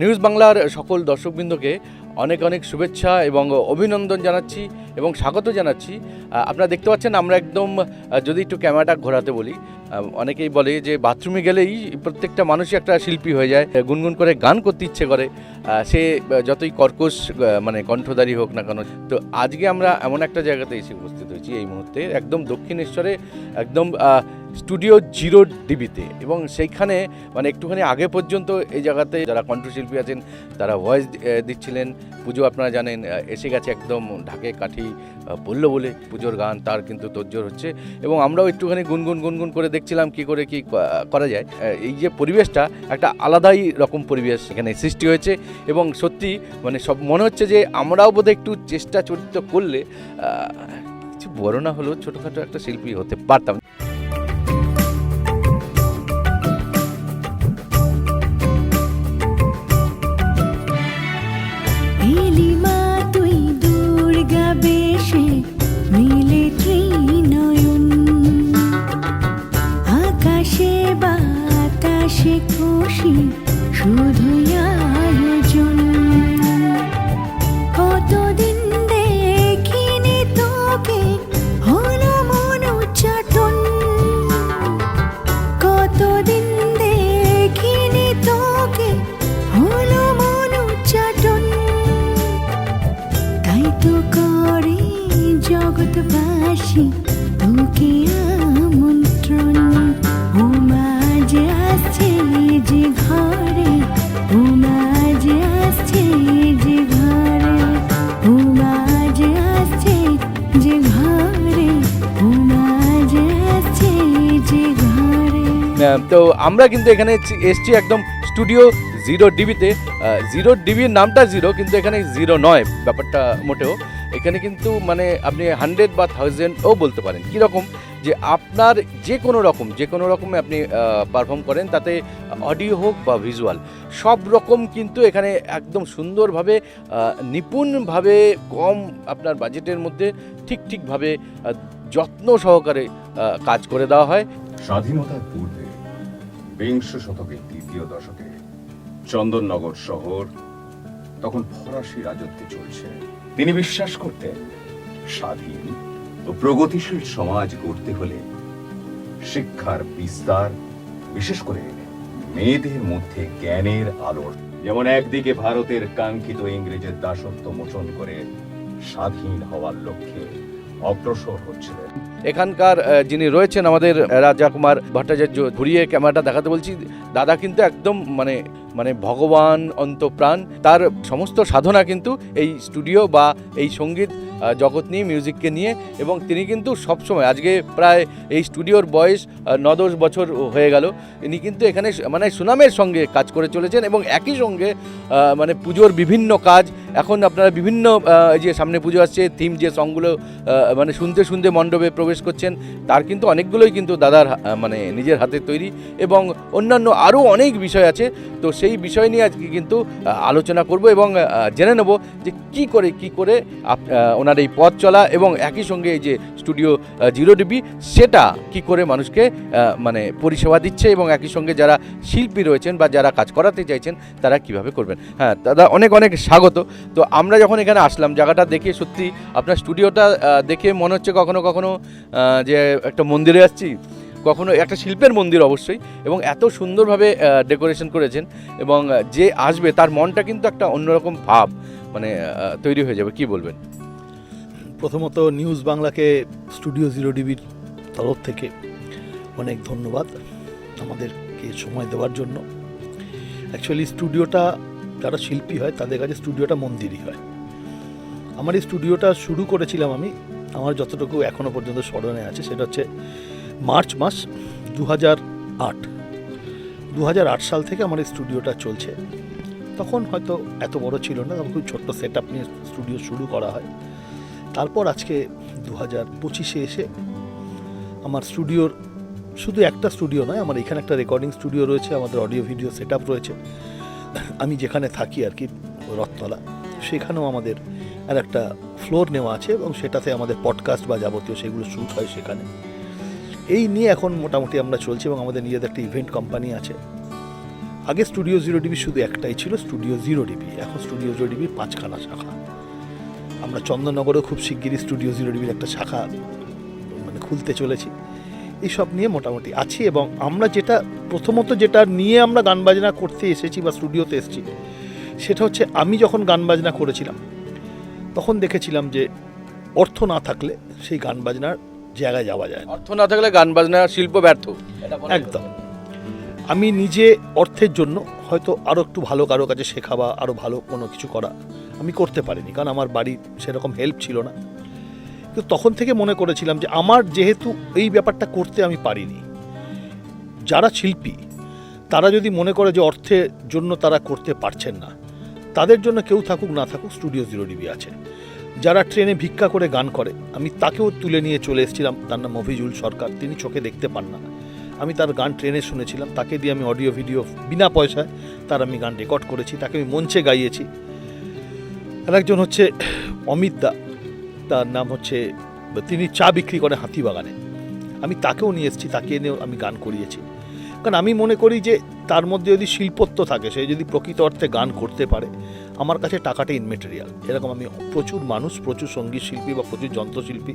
News বাংলার সকল দর্শকবৃন্দকে অনেক অনেক শুভেচ্ছা এবং অভিনন্দন জানাচ্ছি এবং স্বাগত জানাচ্ছি। আপনারা দেখতে পাচ্ছেন আমরা একদম যদি একটু ক্যামেরাটা ঘোরাতে বলি অনেকেই বলে যে বাথরুমে গেলেই প্রত্যেকটা মানুষই একটা শিল্পী হয়ে যায়, গুনগুন করে গান করতে ইচ্ছে করে সে যতই কর্কশ মানে কণ্ঠধারী হোক না কেন, তো আজকে আমরা এমন একটা জায়গাতে এসে উপস্থিত হয়েছি এই মুহূর্তে, একদম দক্ষিণেশ্বরে, একদম স্টুডিও জিরো ডিবিতে এবং সেইখানে মানে একটুখানি আগে পর্যন্ত এই জায়গাতে যারা কণ্ঠশিল্পী আছেন, তারা ভয়েস দিচ্ছিলেন। পুজো আপনারা জানেন এসে গেছে একদম ঢাকে কাঠি বলল বলে পুজোর গান, তার কিন্তু তোজ্জোর হচ্ছে। এবং আমরাও একটুখানি গুনগুন গুনগুন করে দেখছিলাম কি করে কি করা যায়। এই যে পরিবেশটা, একটা আলাদাই রকম পরিবেশ এখানে সৃষ্টি হয়েছে। এবং সত্যি মানে সব মনে হচ্ছে যে আমরাও বোধহয় একটু চেষ্টা চরিত্র করলে কিছু বড় না হলেও ছোটোখাটো একটা শিল্পী হতে পারতাম। জগৎবাসী তোকে আমন্ত্রণ। উমাজ আসছে যে ঘরে উমাজ আসছে যে ঘরে। উমাজ আসছে যে ঘরে উমাজ আসছে যে ঘরে। তো আমরা কিন্তু এখানে এসছি একদম স্টুডিও জিরো ডিবিতে। জিরো ডিবির নামটা জিরো, কিন্তু এখানে জিরো নয় ব্যাপারটা মোটেও। এখানে কিন্তু মানে আপনি হান্ড্রেড বা থাউজেন্ডও বলতে পারেন। কীরকম যে আপনার যে কোনো রকম, যে কোনো রকমে আপনি পারফর্ম করেন, তাতে অডিও হোক বা ভিজুয়াল সব রকম কিন্তু এখানে একদম সুন্দরভাবে নিপুণভাবে কম আপনার বাজেটের মধ্যে ঠিক ঠিকভাবে যত্ন সহকারে কাজ করে দেওয়া হয়। স্বাধীনতার পূর্বে বিংশ শতকের দ্বিতীয় দশকে চন্দননগর শহর তখন ফরাসি রাজত্বে চলছে। তিনি বিশ্বাস করতেন স্বাধীন ও প্রগতিশীল সমাজ গড়তে হলে শিক্ষার বিস্তার, বিশেষ করে মেয়েদের মধ্যে জ্ঞানের আলোর, যেমন একদিকে ভারতের কাঙ্ক্ষিত ইংরেজের দাসত্ব মোচন করে স্বাধীন হওয়ার লক্ষ্যে অগ্রসর হচ্ছিলেন। এখানকার যিনি রয়েছেন আমাদের রাজা কুমার ভট্টাচার্য, ঘুরিয়ে ক্যামেরাটা দেখাতে বলছি, দাদা কিন্তু একদম মানে মানে ভগবান অন্তপ্রাণ, তার সমস্ত সাধনা কিন্তু এই স্টুডিও বা এই সংগীত জগৎ নিয়ে, মিউজিককে নিয়ে এবং তিনি কিন্তু সবসময়, আজকে প্রায় এই স্টুডিওর বয়স ন দশ বছর হয়ে গেল, ইনি কিন্তু এখানে মানে সুনামের সঙ্গে কাজ করে চলেছেন এবং একই সঙ্গে মানে পুজোর বিভিন্ন কাজ, এখন আপনারা বিভিন্ন যে সামনে পুজো আসছে থিম যে সংগুলো মানে শুনতে শুনতে মণ্ডপে প্রবেশ করছেন, তার কিন্তু অনেকগুলোই কিন্তু দাদার মানে নিজের হাতে তৈরি এবং অন্যান্য আরও অনেক বিষয় আছে, তো সেই বিষয় নিয়ে আজকে কিন্তু আলোচনা করব এবং জেনে নেব যে কি করে কি করে ওনার এই পথ চলা এবং একই সঙ্গে এই যে স্টুডিও জিরো ডিবি সেটা কি করে মানুষকে মানে পরিষেবা দিচ্ছে এবং একই সঙ্গে যারা শিল্পী রয়েছেন বা যারা কাজ করাতে চাইছেন, তারা কীভাবে করবেন? হ্যাঁ দাদা, অনেক অনেক স্বাগত। তো আমরা যখন এখানে আসলাম, জায়গাটা দেখে সত্যি আপনার স্টুডিওটা দেখে মনে হচ্ছে কখনো কখনো যে একটা মন্দিরে আসছি। কখনো একটা শিল্পের মন্দির অবশ্যই, এবং এত সুন্দরভাবে ডেকোরেশন করেছেন, এবং যে আসবে তার মনটা কিন্তু একটা অন্যরকম ভাব মানে তৈরি হয়ে যাবে, কি বলবেন? প্রথমত নিউজ বাংলাকে স্টুডিও জিরো ডিবির তরফ থেকে অনেক ধন্যবাদ আমাদেরকে সময় দেওয়ার জন্য। অ্যাকচুয়ালি স্টুডিওটা যারা শিল্পী হয়, তাদের কাছে স্টুডিওটা মন্দিরই হয়। আমার এই স্টুডিওটা শুরু করেছিলাম আমি, আমার যতটুকু এখনও পর্যন্ত স্মরণে আছে, সেটা হচ্ছে মার্চ মাস দু হাজার আট। দু হাজার আট সাল থেকে আমার এই স্টুডিওটা চলছে। তখন হয়তো এত বড় ছিল না, তখন খুব ছোট্ট সেট আপ নিয়ে স্টুডিও শুরু করা হয়। তারপর আজকে দু হাজার পঁচিশে এসে আমার স্টুডিওর শুধু একটা স্টুডিও নয়, আমার এখানে একটা রেকর্ডিং স্টুডিও রয়েছে, আমাদের অডিও ভিডিও সেট রয়েছে। আমি যেখানে থাকি আর কি রথতলা, সেখানেও আমাদের আর একটা ফ্লোর নেওয়া আছে এবং সেটাতে আমাদের পডকাস্ট বা যাবতীয় সেগুলো শ্যুট হয় সেখানে। এই নিয়ে এখন মোটামুটি আমরা চলছি এবং আমাদের নিজেদের একটা ইভেন্ট কোম্পানি আছে। আগে স্টুডিও জিরো ডিবি শুধু একটাই ছিল স্টুডিও জিরো ডিবি এখন স্টুডিও জিরো ডিবি পাঁচখানা শাখা। আমরা চন্দননগরেও খুব শিগগিরই স্টুডিও জিরো ডিবির একটা শাখা মানে খুলতে চলেছি। এইসব নিয়ে মোটামুটি আছি এবং আমরা যেটা, প্রথমত যেটা নিয়ে আমরা গান বাজনা করতে এসেছি বা স্টুডিওতে এসেছি, সেটা হচ্ছে আমি যখন গান বাজনা করেছিলাম, তখন দেখেছিলাম যে অর্থ না থাকলে সেই গান বাজনার জায়গায় যাওয়া যায় অর্থ না থাকলে গান বাজনা শিল্প ব্যর্থ। একদম। আমি নিজে অর্থের জন্য হয়তো আরও একটু ভালো কারও কাছে শেখা বা আরও ভালো কোনো কিছু করা আমি করতে পারিনি কারণ আমার বাড়ি সেরকম হেল্প ছিল না। কিন্তু তখন থেকে মনে করেছিলাম যে আমার যেহেতু এই ব্যাপারটা করতে আমি পারিনি যারা শিল্পী তারা যদি মনে করে যে অর্থের জন্য তারা করতে পারছেন না তাদের জন্য কেউ থাকুক না থাকুক স্টুডিও জিরো ডিবি আছে। যারা ট্রেনে ভিক্ষা করে গান করে, আমি তাকেও তুলে নিয়ে চলে এসেছিলাম। তার নাম মফিজুল সরকার, তিনি চোখে দেখতে পান না। আমি তার গান ট্রেনে শুনেছিলাম, তাকে দিয়ে আমি অডিও ভিডিও বিনা পয়সায় তার আমি গান রেকর্ড করেছি, তাকে আমি মঞ্চে গাইয়েছি। আর একজন হচ্ছে অমিত দা, তার নাম হচ্ছে, তিনি চা বিক্রি করে হাতিবাগানে আমি তাকেও নিয়ে এসেছি, তাকে এনেও আমি গান করিয়েছি। কারণ আমি মনে করি যে তার মধ্যে যদি শিল্পত্ব থাকে, সে যদি প্রকৃত অর্থে গান করতে পারে আমার কাছে টাকাটা ইনমেটেরিয়াল এরকম আমি প্রচুর মানুষ, প্রচুর সংগীত শিল্পী বা প্রচুর যন্ত্রশিল্পী,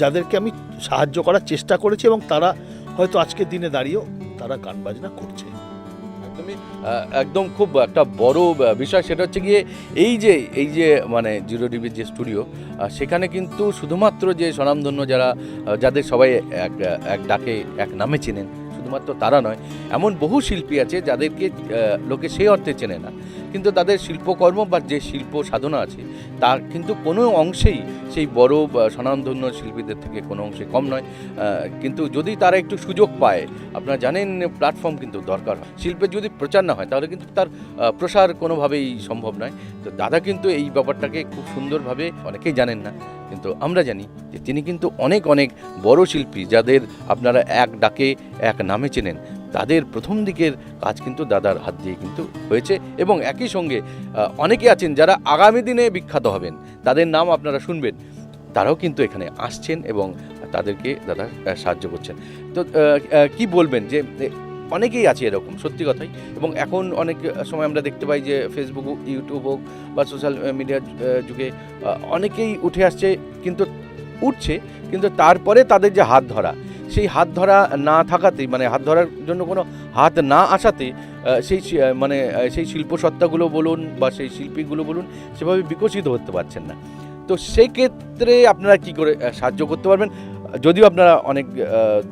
যাদেরকে আমি সাহায্য করার চেষ্টা করেছি এবং তারা হয়তো আজকের দিনে দাঁড়িয়েও তারা গান বাজনা করছে। একদমই একদম খুব একটা বড় বিষয় সেটা হচ্ছে গিয়ে এই যে এই যে মানে জিরো ডিবির যে স্টুডিও সেখানে কিন্তু শুধুমাত্র যে স্বনামধন্য যারা যাদের সবাই এক এক ডাকে, এক নামে চেনেন, শুধুমাত্র তারা নয়, এমন বহু শিল্পী আছে যাদেরকে লোকে সেই অর্থে চেনে না। কিন্তু তাদের শিল্পকর্ম বা যে শিল্প সাধনা আছে তা কিন্তু কোনো অংশেই সেই বড় স্বনামধন্য শিল্পীদের থেকে কোনো অংশে কম নয়। কিন্তু যদি তারা একটু সুযোগ পায়, আপনারা জানেন প্ল্যাটফর্ম কিন্তু দরকার হয়। শিল্পের যদি প্রচার না হয়, তাহলে কিন্তু তার প্রসার কোনোভাবেই সম্ভব নয়। তো দাদা কিন্তু এই ব্যাপারটাকে খুব সুন্দরভাবে, অনেকেই জানেন না, কিন্তু আমরা জানি যে তিনি কিন্তু অনেক অনেক বড় শিল্পী যাদের আপনারা এক ডাকে, এক নামে চেনেন। তাদের প্রথম দিকের কাজ কিন্তু দাদার হাত দিয়ে কিন্তু হয়েছে এবং একই সঙ্গে অনেকে আছেন যারা আগামী দিনে বিখ্যাত হবেন। তাদের নাম আপনারা শুনবেন। তারাও কিন্তু এখানে আসছেন এবং তাদেরকে দাদা সাহায্য করছেন। তো কি বলবেন যে অনেকেই আছে এরকম, সত্যি কথাই। এবং এখন অনেক সময় আমরা দেখতে পাই যে ফেসবুক হোক ইউটিউব হোক বা সোশ্যাল মিডিয়ার যুগে অনেকেই উঠে আসছে কিন্তু উঠছে, কিন্তু তারপরে তাদের যে হাত ধরা সেই হাত ধরা না থাকাতেই মানে হাত ধরার জন্য কোনো হাত না আসাতে সেই মানে সেই শিল্পসত্তাগুলো বলুন বা সেই শিল্পীগুলো বলুন সেভাবে বিকশিত হতে পারছেন না। তো সেই ক্ষেত্রে আপনারা কি করে সাহায্য করতে পারবেন? যদিও আপনারা অনেক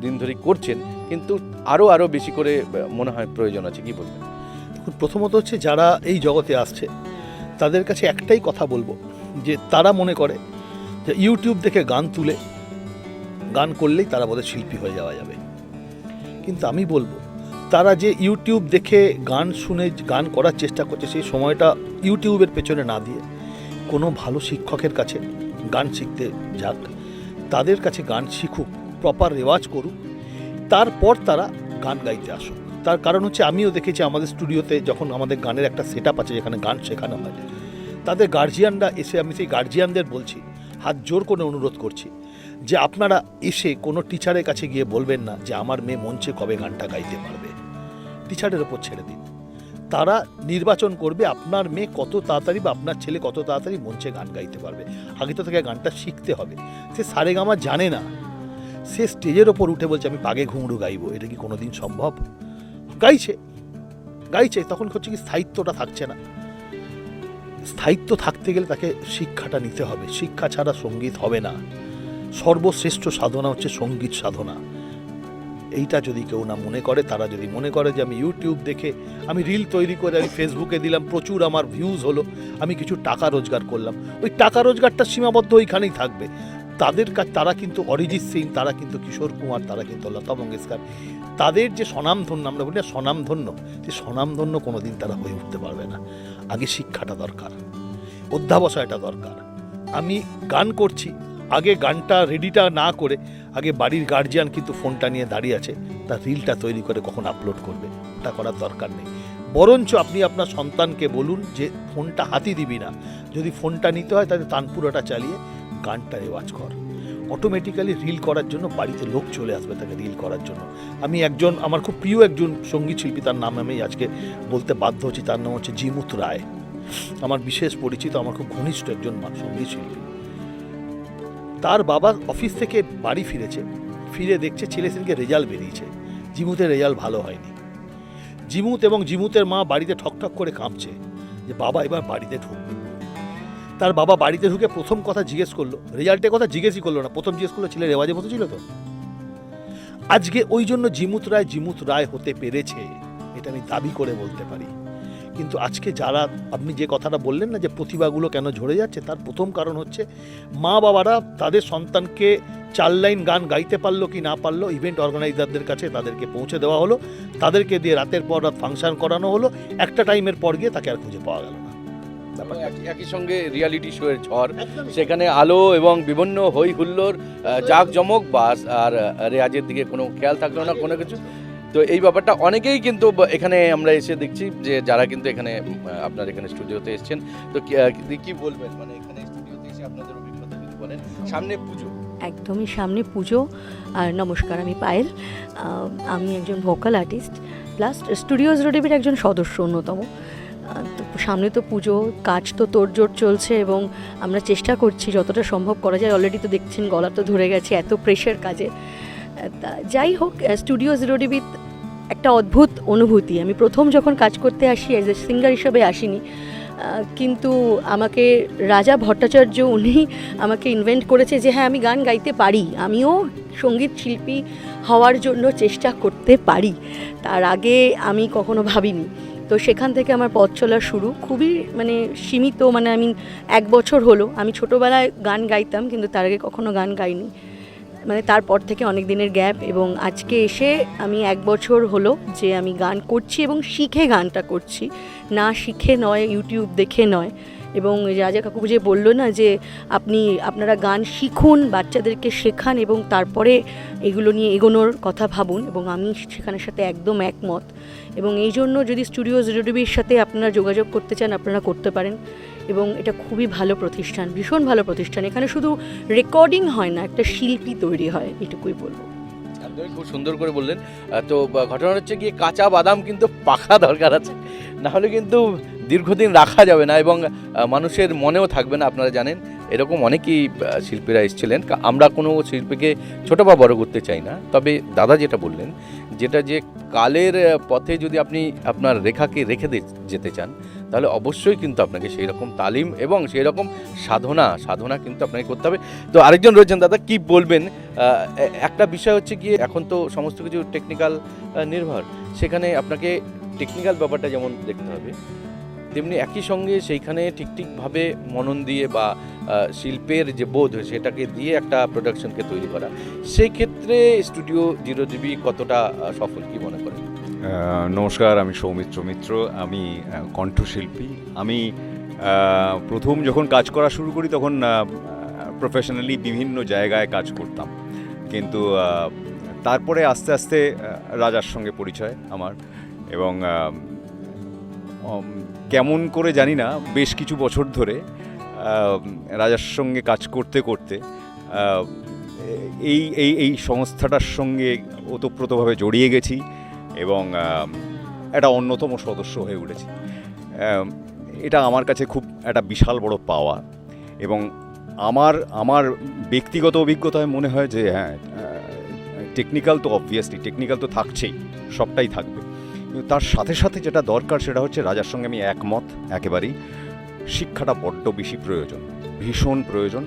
দিন ধরেই করছেন, কিন্তু আরও আরও বেশি করে মনে হয় প্রয়োজন আছে, কি বলবেন? দেখুন, প্রথমত হচ্ছে যারা এই জগতে আসছে, তাদের কাছে একটাই কথা বলব, যে তারা মনে করে যে ইউটিউব দেখে গান তুলে গান করলেই তারা বোধহয় শিল্পী হয়ে যাওয়া যাবে। কিন্তু আমি বলব, তারা যে ইউটিউব দেখে গান শুনে, গান করার চেষ্টা করছে, সেই সময়টা ইউটিউবের পেছনে না দিয়ে কোনো ভালো শিক্ষকের কাছে গান শিখতে যাক। তাদের কাছে গান শিখুক প্রপার রেওয়াজ করুক, তারপর তারা গান গাইতে আসুক। তার কারণ হচ্ছে আমিও দেখেছি আমাদের স্টুডিওতে যখন আমাদের গানের একটা সেট আছে যেখানে গান শেখানো হয়, তাদের গার্জিয়ানরা এসে আমি সেই গার্জিয়ানদের বলছি, হাত জোর করে অনুরোধ করছি যে আপনারা এসে কোনো টিচারের কাছে গিয়ে বলবেন না যে আমার মেয়ে মঞ্চে কবে গানটা গাইতে পারবে। টিচারের ওপর ছেড়ে দিন। তারা নির্বাচন করবে আপনার মেয়ে কত তাড়াতাড়ি বা আপনার ছেলে কত তাড়াতাড়ি মঞ্চে গান গাইতে পারবে। আগে তো তাকে গানটা শিখতে হবে। সে সারেগামা জানে না। সে স্টেজের ওপর উঠে বলছে, আমি পাগে ঘুঙরু গাইবো, এটা কি কোনো দিন সম্ভব? গাইছে। গাইছে, তখন হচ্ছে কি স্থায়িত্বটা থাকছে না। স্থায়িত্ব থাকতে গেলে তাকে শিক্ষাটা নিতে হবে। শিক্ষা ছাড়া সংগীত হবে না। সর্বশ্রেষ্ঠ সাধনা হচ্ছে সংগীত সাধনা। এইটা যদি কেউ না মনে করে, তারা যদি মনে করে যে আমি ইউটিউব দেখে, আমি রিল তৈরি করে, আমি ফেসবুকে দিলাম, প্রচুর আমার ভিউজ হলো, আমি কিছু টাকা রোজগার করলাম, ওই টাকা রোজগারটা সীমাবদ্ধ ওইখানেই থাকবে। তাদের কাছ তারা কিন্তু অরিজিৎ সিং, তারা কিন্তু কিশোর কুমার, তারা কিন্তু লতা মঙ্গেশকর, তাদের যে স্বনামধন্য, আমরা বলি না স্বনামধন্য, যে স্বনামধন্য কোনোদিন তারা হয়ে উঠতে পারবে না। আগে শিক্ষাটা দরকার, অধ্যাবসায়টা দরকার। আমি গান করছি আগে গানটা রেডিটা না করে, আগে বাড়ির গার্জিয়ান কিন্তু ফোনটা নিয়ে দাঁড়িয়ে আছে তার রিলটা তৈরি করে কখন আপলোড করবে, তা করার দরকার নেই। বরঞ্চ আপনি আপনার সন্তানকে বলুন যে ফোনটা হাতি দিবি না। যদি ফোনটা নিতে হয় তাহলে তানপুরাটা চালিয়ে গানটা রেওয়াজ কর। অটোমেটিক্যালি রিল করার জন্য বাড়িতে লোক চলে আসবে তাকে রিল করার জন্য। আমি একজন, আমার খুব প্রিয় একজন সংগীত শিল্পী, তার নাম আমি আজকে বলতে বাধ্য হচ্ছি, তার নাম হচ্ছে জিমুত রায়। আমার বিশেষ পরিচিত, আমার খুব ঘনিষ্ঠ একজন সংগীত শিল্পী। তার বাবা অফিস থেকে বাড়ি ফিরেছে। ফিরে দেখছে ছেলে সেদিনকে রেজাল্ট বেরিয়েছে। জিমুতের রেজাল্ট ভালো হয়নি। জিমুত এবং জিমুতের মা বাড়িতে ঠকঠক করে কাঁপছে যে বাবা এবার বাড়িতে ঢুকবে। তার বাবা বাড়িতে ঢুকে প্রথম কথা জিজ্ঞেস করল। রেজাল্টের কথা জিজ্ঞেসই করল না। প্রথম জিজ্ঞেস করল ছেলে রেওয়াজে মতো ছিল তো? আজকে ওই জন্য জিমুত রায় জিমুত রায় হতে পেরেছে, এটা আমি দাবি করে বলতে পারি। কিন্তু আজকে যারা আপনি যে কথাটা বললেন না যে প্রতিভাগুলো কেন ঝরে যাচ্ছে তার প্রথম কারণ হচ্ছে মা বাবারা তাদের সন্তানকে চার লাইন গান গাইতে পারল কি না পারল ইভেন্ট অর্গানাইজারদের কাছে তাদেরকে পৌঁছে দেওয়া হলো তাদেরকে দিয়ে রাতের পর রাত ফাংশন করানো হলো একটা টাইমের পর গিয়ে তাকে আর খুঁজে পাওয়া গেল না। একই- সঙ্গে রিয়ালিটি শো এর ঝড় সেখানে আলো এবং বিভিন্ন হই হুল্লোর জাক জমক বাস আর রেয়াজের দিকে কোনো খেয়াল থাকল না কোনো কিছু। তো এই ব্যাপারটা অনেকেই কিন্তু এখানে আমরা এসে দেখছি যে যারা কিন্তু এখানে আপনার এখানে স্টুডিওতে এসেছেন। তো কি- বলবেন? মানে এখানে স্টুডিওতে এসে আপনাদের অভিজ্ঞতা যদি বলেন। সামনে পুজো। একদমই সামনে পুজো। আর নমস্কার, আমি পায়েল। আমি একজন ভোকাল আর্টিস্ট প্লাস স্টুডিওজ রোডেবির একজন সদস্য অন্যতম। তো সামনে তো পুজো, কাজ তো তোড়জোড় চলছে এবং আমরা চেষ্টা করছি যতটা সম্ভব করা যায়। অলরেডি তো দেখছেন, গলা তো ধরে গেছে এত প্রেশার কাজে। তা যাই হোক স্টুডিওজ জিরো ডিবিত একটা অদ্ভুত অনুভূতি। আমি প্রথম যখন কাজ করতে আসি অ্যাজ এ সিঙ্গার হিসেবে আসিনি কিন্তু আমাকে রাজা ভট্টাচার্য উনি আমাকে ইনভেন্ট করেছে যে হ্যাঁ আমি গান গাইতে পারি। আমিও সংগীত শিল্পী হওয়ার জন্য চেষ্টা করতে পারি। তার আগে আমি কখনো ভাবিনি। তো সেখান থেকে আমার পথ চলা শুরু। খুবই মানে সীমিত মানে আমি এক বছর হলো। আমি ছোটোবেলায় গান গাইতাম, কিন্তু তার আগে কখনো গান গাইনি। মানে তারপর থেকে অনেক দিনের গ্যাপ এবং আজকে এসে আমি এক বছর হলো যে আমি গান করছি এবং শিখে গানটা করছি। না শিখে নয় ইউটিউব দেখে নয়। এবং রাজা কাকু যে বলল না যে আপনি, আপনারা গান শিখুন, বাচ্চাদেরকে শেখান এবং তারপরে এগুলো নিয়ে এগোনোর কথা ভাবুন এবং আমি সেখানের সাথে একদম একমত। এবং এই জন্য যদি স্টুডিও জিরো সাথে আপনারা যোগাযোগ করতে চান, আপনারা করতে পারেন। এবং এটা খুবই ভালো প্রতিষ্ঠান, ভীষণ ভালো প্রতিষ্ঠান। এখানে শুধু রেকর্ডিং হয় না, একটা শিল্পী তৈরি হয়, এটুকুই বলব। খুব সুন্দর করে বললেন। তো ঘটনা হচ্ছে গিয়ে কাঁচা বাদাম কিন্তু পাকা দরকার আছে। না হলে কিন্তু দীর্ঘদিন রাখা যাবে না এবং মানুষের মনেও থাকবে না, আপনারা জানেন। এরকম অনেকেই শিল্পীরা এসেছিলেন। আমরা কোনো শিল্পীকে ছোটো বা বড় করতে চাই না। তবে দাদা যেটা বললেন, যেটা যে কালের পথে যদি আপনি আপনার রেখাকে রেখে যেতে চান তাহলে অবশ্যই কিন্তু আপনাকে সেই রকম তালিম এবং সেই রকম সাধনা সাধনা কিন্তু আপনাকে করতে হবে। তো আরেকজন রয়েছেন, দাদা, কি বলবেন? একটা বিষয় হচ্ছে গিয়ে এখন তো সমস্ত কিছু টেকনিক্যাল নির্ভর। সেখানে আপনাকে টেকনিক্যাল ব্যাপারটা যেমন দেখতে হবে, তেমনি একই সঙ্গে সেইখানে ঠিক ঠিকভাবে মনন দিয়ে বা শিল্পের যে বোধ, সেটাকে দিয়ে একটা প্রোডাকশনকে তৈরি করা। সেই ক্ষেত্রে স্টুডিও জিরো জিবি কতটা সফল, কি মনে করেন? নমস্কার, আমি সৌমিত্র মিত্র, আমি কণ্ঠশিল্পী। আমি প্রথম যখন কাজ করা শুরু করি তখন প্রফেশনালি বিভিন্ন জায়গায় কাজ করতাম। কিন্তু তারপরে আস্তে আস্তে রাজার সঙ্গে পরিচয় আমার এবং কেমন করে জানি না, বেশ কিছু বছর ধরে রাজার সঙ্গে কাজ করতে করতে এই এই এই সংস্থাটার সঙ্গে ওতপ্রোতভাবে জড়িয়ে গেছি। এবং একটা অন্যতম সদস্য হয়ে উঠেছি। এটা আমার কাছে খুব একটা বিশাল বড় পাওয়া এবং আমার আমার ব্যক্তিগত অভিজ্ঞতায় মনে হয় যে হ্যাঁ টেকনিক্যাল তো অবভিয়াসলি টেকনিক্যাল তো থাকছেই, সবটাই থাকবে। কিন্তু তার সাথে সাথে যেটা দরকার সেটা হচ্ছে রাজার সঙ্গে আমি একমত একেবারেই। শিক্ষাটা বড্ড বেশি প্রয়োজন, ভীষণ প্রয়োজন।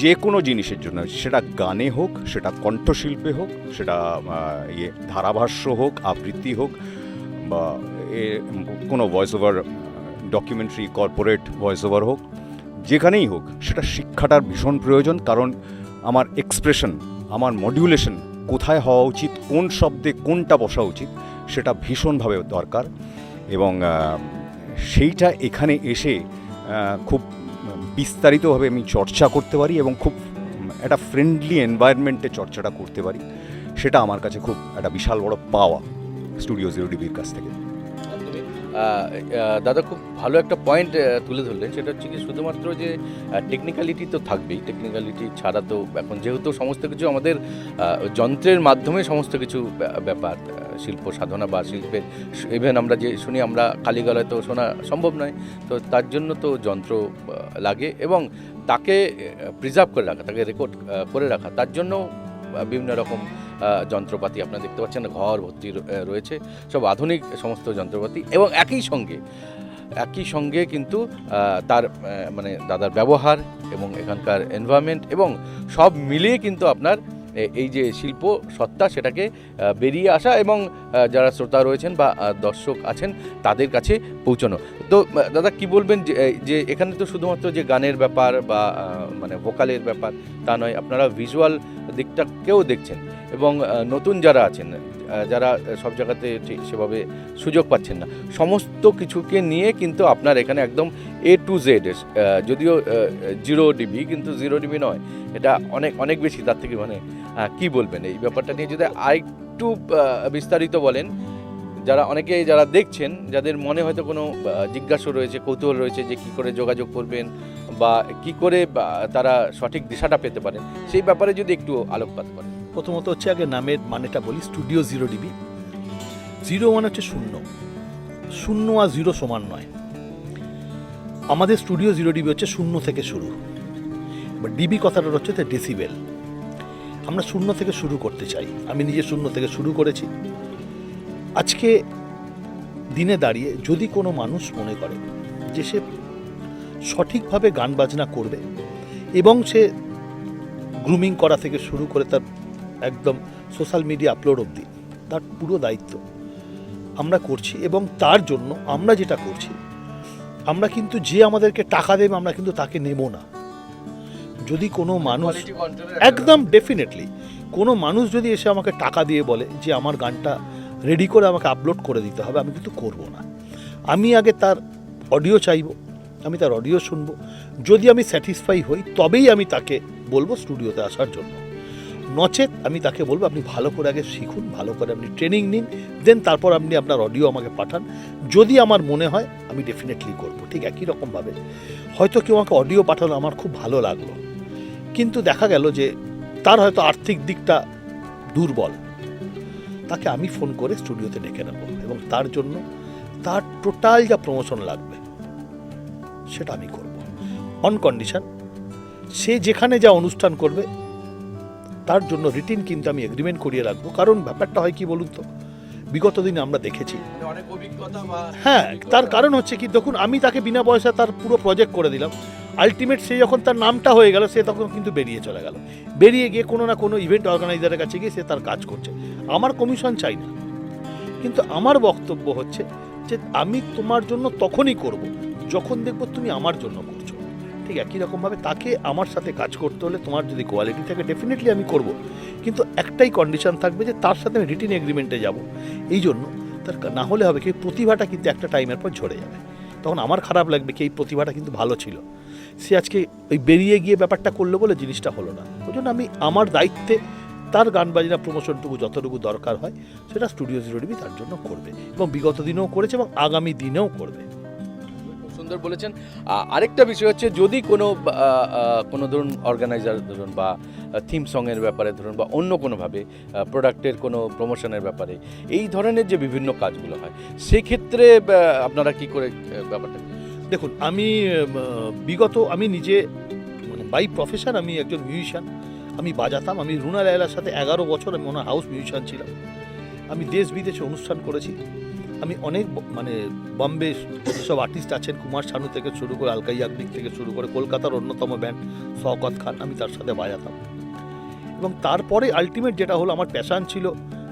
যে কোনো জিনিসের জন্য, সেটা গানে হোক, সেটা কণ্ঠশিল্পে হোক, সেটা ইয়ে ধারাভাষ্য হোক, আবৃত্তি হোক, বা কোনো voice over documentary corporate voice over হোক, যেখানেই হোক, সেটা শিক্ষাটার ভীষণ প্রয়োজন, কারণ আমার এক্সপ্রেশন আমার মডিউলেশন কোথায় হওয়া উচিত, কোন শব্দে কোনটা বসা উচিত, সেটা ভীষণভাবে দরকার এবং সেইটা এখানে এসে খুব বিস্তারিতভাবে আমি চর্চা করতে পারি এবং খুব একটা ফ্রেন্ডলি এনভায়রনমেন্টে চর্চাটা করতে পারি। সেটা আমার কাছে খুব একটা বিশাল বড় পাওয়া স্টুডিও জিরো ডিবির কাছ থেকে। দাদা খুব ভালো একটা পয়েন্ট তুলে ধরলেন। সেটা হচ্ছে কি শুধুমাত্র যে টেকনিক্যালিটি তো থাকবেই। টেকনিক্যালিটি ছাড়া তো এখন যেহেতু সমস্ত কিছু আমাদের যন্ত্রের মাধ্যমে সমস্ত কিছু ব্যাপার শিল্প সাধনা বা শিল্পের ইভেন আমরা যে শুনি, আমরা কালীগলায় তো শোনা সম্ভব নয়। তো তার জন্য তো যন্ত্র লাগে এবং তাকে প্রিজার্ভ করে রাখা, তাকে রেকর্ড করে রাখা। তার জন্য বিভিন্ন রকম যন্ত্রপাতি আপনারা দেখতে পাচ্ছেন, ঘর, ভর্তি রয়েছে, সব আধুনিক সমস্ত যন্ত্রপাতি এবং একই সঙ্গে একই সঙ্গে কিন্তু তার মানে দাদার ব্যবহার এবং এখানকার এনভায়রনমেন্ট এবং সব মিলিয়ে কিন্তু আপনার এই যে শিল্প সত্তা সেটাকে বেরিয়ে আসা এবং যারা শ্রোতা রয়েছেন বা দর্শক আছেন, তাদের কাছে পৌঁছানো। তো দাদা কি বলবেন যে যে এখানে তো শুধুমাত্র যে গানের ব্যাপার বা মানে ভোকালের ব্যাপার, তা নয়, আপনারা ভিজুয়াল দিকটাকেও দেখছেন এবং নতুন যারা আছেন যারা সব জায়গাতে ঠিক সেভাবে সুযোগ পাচ্ছেন না, সমস্ত কিছুকে নিয়ে কিন্তু আপনার এখানে একদম এ টু জেড যদিও জিরো ডিবি কিন্তু জিরো ডিবি নয়। এটা অনেক অনেক বেশি, তার থেকে মানে কি বলবেন? এই ব্যাপারটা নিয়ে যদি আরেকটু বিস্তারিত বলেন, যারা অনেকে যারা দেখছেন, যাদের মনে হয়তো কোনো জিজ্ঞাসা রয়েছে, কৌতূহল রয়েছে যে কি করে যোগাযোগ করবেন বা কি করে তারা সঠিক দিশাটা পেতে পারেন সেই ব্যাপারে যদি একটু আলোকপাত করেন। প্রথমত হচ্ছে আগে নামের মানেটা বলি স্টুডিও জিরো ডিবি জিরো মানে হচ্ছে শূন্য। শূন্য আর জিরো সমান নয়। আমাদের স্টুডিও জিরো ডিবি হচ্ছে শূন্য থেকে শুরু। এবার ডিবি কথাটা হচ্ছে ডেসিবেল আমরা শূন্য থেকে শুরু করতে চাই। আমি নিজে শূন্য থেকে শুরু করেছি। আজকে দিনে দাঁড়িয়ে যদি কোনো মানুষ মনে করে যে সে সঠিকভাবে গান বাজনা করবে। এবং সে গ্রুমিং করা থেকে শুরু করে তার একদম সোশ্যাল মিডিয়া আপলোড অবধি তার পুরো দায়িত্ব আমরা করছি এবং তার জন্য আমরা যেটা করছি আমরা কিন্তু যে আমাদেরকে টাকা দেবে আমরা কিন্তু তাকে নেব না। যদি কোনো মানুষ একদম ডেফিনেটলি কোনো মানুষ যদি এসে আমাকে টাকা দিয়ে বলে যে আমার গানটা রেডি করে আমাকে আপলোড করে দিতে হবে আমি কিন্তু করব না। আমি আগে তার অডিও চাইব আমি তার অডিও শুনব। যদি আমি স্যাটিসফাই হই, তবেই আমি তাকে বলব স্টুডিওতে আসার জন্য। নচেত আমি তাকে বলব, আপনি ভালো করে আগে শিখুন, ভালো করে আপনি ট্রেনিং নিন দেন তারপর আপনি আপনার অডিও আমাকে পাঠান। যদি আমার মনে হয়, আমি ডেফিনেটলি করব, ঠিক একই রকমভাবে হয়তো কেউ আমাকে অডিও পাঠালো, আমার খুব ভালো লাগল। কিন্তু দেখা গেল যে, তার হয়তো আর্থিক দিকটা দুর্বল। তাকে আমি ফোন করে স্টুডিওতে ডেকে নেব। এবং তার জন্য তার টোটাল যা প্রমোশন লাগবে সেটা আমি করব। অন কন্ডিশন সে যেখানে যা অনুষ্ঠান করবে, তার জন্য রিটিন কিন্তু আমি এগ্রিমেন্ট করিয়ে রাখব। কারণ ব্যাপারটা হয় কি বলুন তো? বিগত দিনে আমরা দেখেছি। হ্যাঁ তার কারণ হচ্ছে কি, দেখুন, আমি তাকে বিনা পয়সা তার পুরো প্রজেক্ট করে দিলাম। আলটিমেট সে যখন তার নামটা হয়ে গেল, সে তখন কিন্তু বেরিয়ে চলে গেল। বেরিয়ে গিয়ে কোনো না কোনো ইভেন্ট অর্গানাইজারের কাছে গিয়ে সে তার কাজ করছে। আমার কমিশন চাই না। কিন্তু আমার বক্তব্য হচ্ছে যে, আমি তোমার জন্য তখনই করব যখন দেখব তুমি আমার জন্য করছ। ঠিক একই রকমভাবে তাকে আমার সাথে কাজ করতে হলে তোমার যদি কোয়ালিটি থাকে ডেফিনেটলি আমি করব। কিন্তু একটাই কন্ডিশন থাকবে যে তার সাথে আমি রিটিন এগ্রিমেন্টে যাব। এই জন্য তার না হলে হবে কি, প্রতিভাটা কিন্তু একটা টাইমের পর ঝরে যাবে। তখন আমার খারাপ লাগবে কি, এই প্রতিভাটা কিন্তু ভালো ছিল। সে আজকে ওই বেরিয়ে গিয়ে ব্যাপারটা করল বলে জিনিসটা হলো না। ওই জন্য আমি আমার দায়িত্বে তার গান বাজনা প্রমোশনটুকু যতটুকু দরকার হয়, সেটা স্টুডিও জিরো ডিবি তার জন্য করবে এবং বিগত দিনেও করেছে এবং আগামী দিনেও করবে। সুন্দর বলেছেন। আরেকটা বিষয় হচ্ছে যদি কোনো কোনো ধরুন অর্গানাইজার ধরুন বা থিম সংয়ের ব্যাপারে ধরুন বা অন্য কোনোভাবে প্রোডাক্টের কোনো প্রমোশনের ব্যাপারে, এই ধরনের যে বিভিন্ন কাজগুলো হয়, সেক্ষেত্রে আপনারা কি করে ব্যাপারটা দেখুন, আমি বিগত আমি নিজে মানে বাই প্রফেশন আমি একজন মিউজিশিয়ান আমি বাজাতাম, আমি রুনা লায়লার সাথে এগারো বছর আমি ওনার হাউস মিউজিশিয়ান ছিলাম। আমি দেশ বিদেশে অনুষ্ঠান করেছি। আমি অনেক মানে বম্বে যেসব আর্টিস্ট আছেন। কুমার শানু থেকে শুরু করে আলকা ইয়াগনিক থেকে শুরু করে কলকাতার অন্যতম ব্যান্ড শওকত খান, আমি তার সাথে বাজাতাম। এবং তারপরে আলটিমেট যেটা হলো আমার প্যাশান ছিল,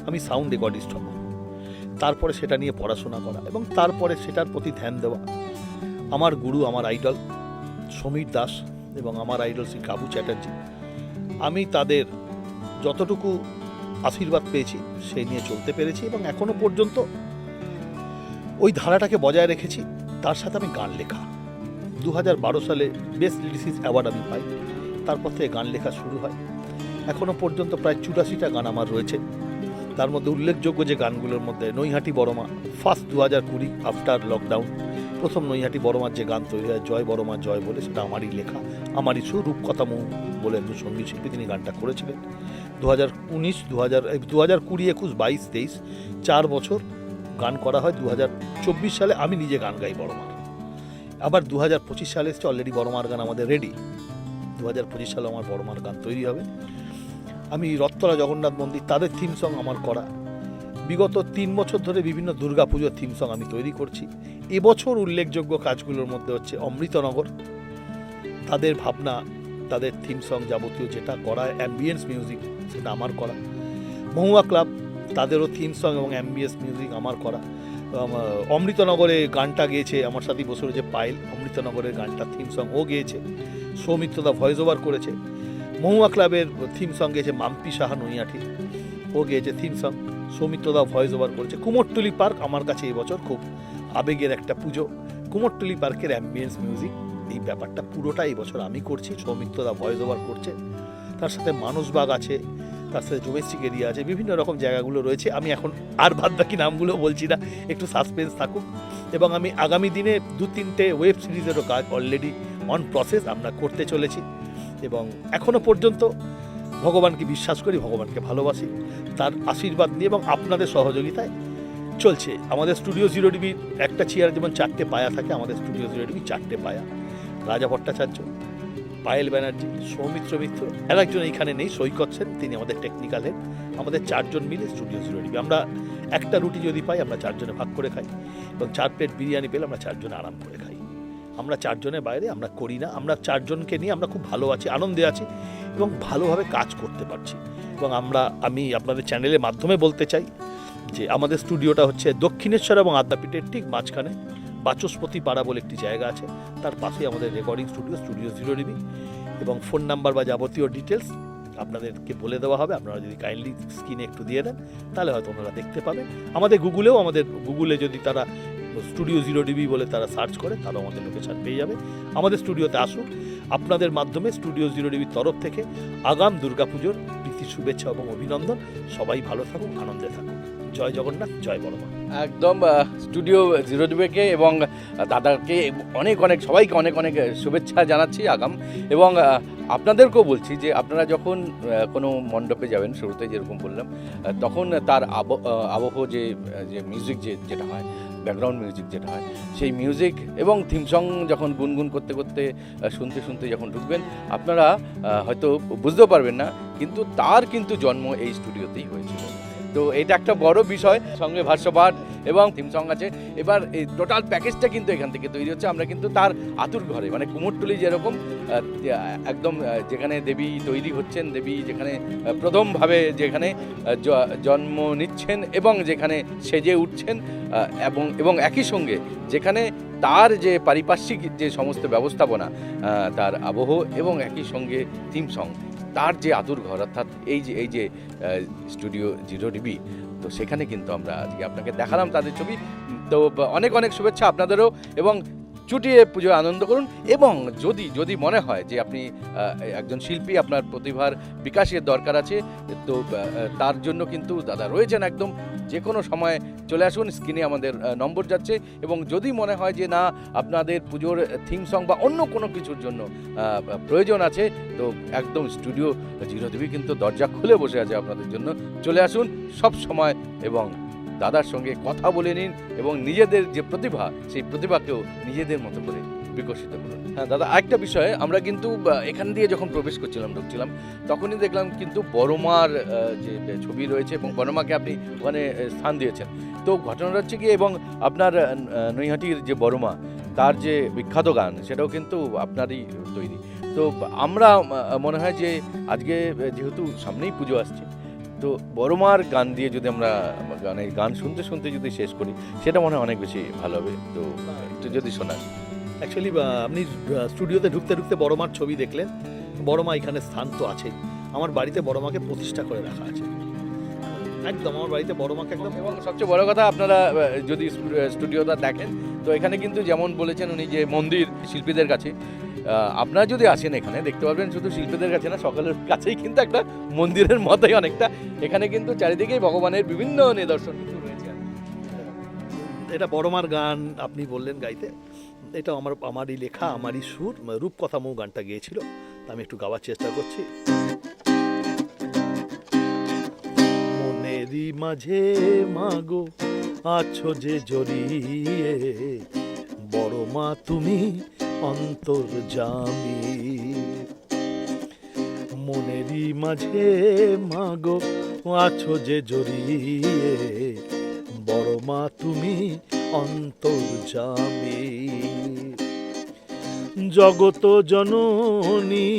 আমি সাউন্ড রেকর্ডিস্ট হব। তারপরে সেটা নিয়ে পড়াশোনা করা এবং তারপরে সেটার প্রতি ধ্যান দেওয়া। আমার গুরু, আমার আইডল সমীর দাস এবং আমার আইডল শ্রী কাবু চ্যাটার্জি। আমি তাদের যতটুকু আশীর্বাদ পেয়েছি, সেই নিয়ে চলতে পেরেছি এবং এখনও পর্যন্ত ওই ধারাটাকে বজায় রেখেছি, তার সাথে আমি গান লেখা। দু হাজার বারো সালে বেস্ট লিরিসিস অ্যাওয়ার্ড আমি পাই, তারপর থেকে গান লেখা শুরু হয়। এখনও পর্যন্ত প্রায় চুরাশিটা গান আমার রয়েছে। তার মধ্যে উল্লেখযোগ্য যে গানগুলোর মধ্যে নৈহাটি বড়মা, ফার্স্ট দু হাজার কুড়ি আফটার লকডাউন, প্রথম নৈহাটি বড়মার যে গান তৈরি হয়, জয় বড়মা, জয় বলে সেটা আমারই লেখা, আমারই সুর রূপকথা মৌ বলে একজন সংগীত শিল্পী তিনি গানটা করেছিলেন। দু হাজার উনিশ দু হাজার দু হাজার কুড়ি, একুশ, বাইশ, তেইশ, চার বছর গান করা হয় দু হাজার চব্বিশ সালে, আমি নিজে গান গাই বড়মার আবার দু হাজার পঁচিশ সালে এসছে অলরেডি বড়মার গান আমাদের রেডি দু হাজার পঁচিশ সালে আমার বড়মার গান তৈরি হবে। আমি রত্তলা জগন্নাথ মন্দির, তাদের থিম সং আমার করা। বিগত তিন বছর ধরে বিভিন্ন দুর্গা পুজোর থিম সং আমি তৈরি করছি। এবছর উল্লেখযোগ্য কাজগুলোর মধ্যে হচ্ছে অমৃতনগর। তাদের ভাবনা, তাদের থিম সং যাবতীয় যেটা করা অ্যাম্বিয়েন্স মিউজিক সেটা আমার করা। মহুয়া ক্লাব তাদেরও থিম সং এবং অ্যাম্বিয়েন্স মিউজিক আমার করা। অমৃতনগরে গানটা গেয়েছে আমার সাথে বসে রয়েছে পায়েল, অমৃতনগরের গানটা থিম সং ও গেয়েছে। সৌমিত্রদা ভয়েস ওভার করেছে। মহুয়া ক্লাবের থিম সং গেয়েছে মাম্পি সাহা নৈয়াঠি। ও গেয়েছে থিম সং সৌমিত্রদা ভয়েস ওভার করেছে। কুমোরটুলি পার্ক আমার কাছে এবছর খুব আবেগের একটা পুজো। কুমোরটুলি পার্কের অ্যাম্বিয়েন্স মিউজিক এই ব্যাপারটা পুরোটা এই বছর আমি করছি। সৌমিত্রদা ভয়েস ওভার করছে। তার সাথে মানুষবাগ আছে। তার সাথে এরিয়া আছে, বিভিন্ন রকম জায়গাগুলো রয়েছে। আমি এখন আর বাদ বাকি নামগুলো বলছি না, একটু সাসপেন্স থাকুক। এবং আমি আগামী দিনে দু তিনটে ওয়েব সিরিজেরও কাজ অলরেডি অন প্রসেস আমরা করতে চলেছি। এবং এখনও পর্যন্ত ভগবানকে বিশ্বাস করি, ভগবানকে ভালোবাসি। তার আশীর্বাদ নিয়ে এবং আপনাদের সহযোগিতায় চলছে। আমাদের স্টুডিও জিরো ডিবির একটা চেয়ার যেমন চারটে পায়া থাকে, আমাদের স্টুডিও জিরো ডিবি চারটে পায়া। রাজা ভট্টাচার্য পায়েল ব্যানার্জি, সৌমিত্র মিত্র, আর একজন এইখানে নেই, সৈকত সেন, তিনি আমাদের টেকনিক্যাল হেড আমাদের চারজন মিলে স্টুডিও জিরো ডিবি আমরা একটা রুটি যদি পাই, আমরা চারজনে ভাগ করে খাই, এবং চার প্লেট বিরিয়ানি পেলে আমরা চারজনে আরাম করে খাই। আমরা চারজনের বাইরে, আমরা করি না, আমরা চারজনকে নিয়ে আমরা খুব ভালো আছি, আনন্দে আছি, এবং ভালোভাবে কাজ করতে পারছি। এবং আমরা, আমি আপনাদের চ্যানেলের মাধ্যমে বলতে চাই যে, আমাদের স্টুডিওটা হচ্ছে দক্ষিণেশ্বর এবং আদ্যাপীঠের ঠিক মাঝখানে। বাচস্পতি পাড়া বলে একটি জায়গা আছে। তার পাশেই আমাদের recording studio studio zero DB এবং ফোন নাম্বার বা যাবতীয় ডিটেলস আপনাদেরকে বলে দেওয়া হবে। আপনারা যদি কাইন্ডলি স্ক্রিনে একটু দিয়ে দেন, তাহলে হয়তো ওনারা দেখতে পাবেন। আমাদের গুগলেও আমাদের গুগলে যদি তারা স্টুডিও জিরো ডিবি বলে তারা সার্চ করে তারাও আমাদের লোকেশান পেয়ে যাবে। আমাদের স্টুডিওতে আসুন। আপনাদের মাধ্যমে স্টুডিও জিরো ডিবির তরফ থেকে আগাম দুর্গাপুজোর প্রীতি, শুভেচ্ছা এবং অভিনন্দন। সবাই ভালো থাকুন, আনন্দে থাকুন। জয় জগন্নাথ, জয় বড়মা। একদম স্টুডিও জিরো ডিবেকে এবং দাদাকে অনেক অনেক সবাইকে অনেক অনেক শুভেচ্ছা জানাচ্ছি আগাম। এবং আপনাদেরকেও বলছি যে আপনারা যখন কোনো মণ্ডপে যাবেন শুরুতে যেরকম বললাম তখন তার আব আবহ যে যে মিউজিক যে, যেটা হয় ব্যাকগ্রাউন্ড মিউজিক যেটা হয়, সেই মিউজিক এবং থিম সং যখন গুনগুন করতে করতে শুনতে শুনতে যখন ঢুকবেন, আপনারা হয়তো বুঝতেও পারবেন না, কিন্তু তার কিন্তু জন্ম এই স্টুডিওতেই হয়েছিল। তো এটা একটা বড় বিষয়, সঙ্গে ভাষ্যপাঠ এবং থিম সং আছে। এবার এই টোটাল প্যাকেজটা কিন্তু এখান থেকে তৈরি হচ্ছে। আমরা কিন্তু তার আতুর ঘরে মানে কুমোরটুলি যেরকম একদম যেখানে দেবী তৈরি হচ্ছেন, দেবী যেখানে প্রথমভাবে যেখানে জন্ম নিচ্ছেন এবং যেখানে সেজে উঠছেন এবং এবং একই সঙ্গে যেখানে তার যে পারিপার্শ্বিক যে সমস্ত ব্যবস্থাপনা তার আবহ এবং একই সঙ্গে থিম সং তার যে আদুর ঘর, অর্থাৎ এই যে এই যে স্টুডিও জিরো ডিবি তো সেখানে কিন্তু আমরা আজকে আপনাকে দেখালাম তাদের ছবি। তো অনেক অনেক শুভেচ্ছা আপনাদেরও এবং চুটিয়ে পুজোয় আনন্দ করুন এবং যদি যদি মনে হয় যে আপনি একজন শিল্পী, আপনার প্রতিভার বিকাশের দরকার আছে, তো তার জন্য কিন্তু দাদা রয়েছেন একদম যে কোনো সময় চলে আসুন, স্ক্রিনে আমাদের নম্বর যাচ্ছে এবং যদি মনে হয় যে না, আপনাদের পুজোর থিম সং বা অন্য কোনো কিছুর জন্য প্রয়োজন আছে, তো একদম স্টুডিও জিরো দেবী কিন্তু দরজা খুলে বসে আছে আপনাদের জন্য। চলে আসুন সব সময় এবং দাদার সঙ্গে কথা বলে নিন এবং নিজেদের যে প্রতিভা, সেই প্রতিভাকেও নিজেদের মতো করে বিকশিত করুন। হ্যাঁ দাদা, আরেকটা বিষয়ে, আমরা কিন্তু এখান দিয়ে যখন প্রবেশ করছিলাম, ঢুকছিলাম, তখনই দেখলাম কিন্তু বড়মার যে ছবি রয়েছে এবং বড়মাকে আপনি ওখানে স্থান দিয়েছেন। তো ঘটনাটা হচ্ছে কি, এবং আপনার নৈহাটির যে বড়মা, তার যে বিখ্যাত গান, সেটাও কিন্তু আপনারই তৈরি। তো আমরা মনে হয় যে আজকে যেহেতু সামনেই পুজো আসছে তো বড়মার গান দিয়ে যদি আমরা গানের গান শুনতে শুনতে যদি শেষ করি সেটা মনে হয় অনেক বেশি ভালো হবে। তো একটু যদি শোনান। অ্যাকচুয়ালি আপনি স্টুডিওতে ঢুকতে ঢুকতে বড়মার ছবি দেখলেন। বড়মা এখানে স্থান তো আছে। আমার বাড়িতে বড়মাকে প্রতিষ্ঠা করে রাখা আছে। একদম আমার বাড়িতে বড়মাকে একদম এবং সবচেয়ে বড় কথা আপনারা যদি স্টুডিওটা দেখেন তো এখানে কিন্তু যেমন বলেছেন উনি যে মন্দির শিল্পীদের কাছে আপনারা যদি আসেন এখানে, দেখতে পাবেন শুধু শিল্পীদের কাছে না, সকালের কাছেই কিন্তু একটা মন্দিরের মতোই অনেকটা। এখানে কিন্তু চারিদিকেই ভগবানের বিভিন্ন নিদর্শন কিন্তু রয়েছে। এটা বড়মার গান আপনি বললেন গাইতে। এটা আমার, আমারই লেখা, আমারই সুর রূপকথা মৌ গানটা গিয়েছিল। আমি একটু গাওয়ার চেষ্টা করছি। মনেরই মাঝে, মাগো, আছো যে জড়িয়ে। বড় মা তুমি অন্তর জামি। মনেরই মাঝে, মাগো, আছো যে জড়িয়ে, বড় মা তুমি অন্তর জামি। জগত জননী,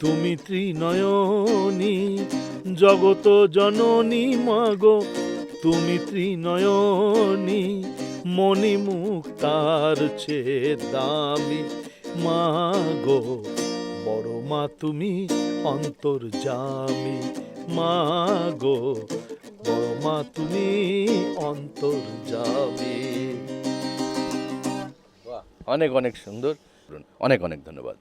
তুমি ত্রিনয়নী। জগত জননী, মাগো, তুমি ত্রিনয়নী। মণি মুক্তার চেয়ে দামি। মা গো, বড় মা তুমি অন্তর জামি। মাগো বড় মা তুমি অন্তর জামি। অনেক অনেক সুন্দর। অনেক অনেক ধন্যবাদ।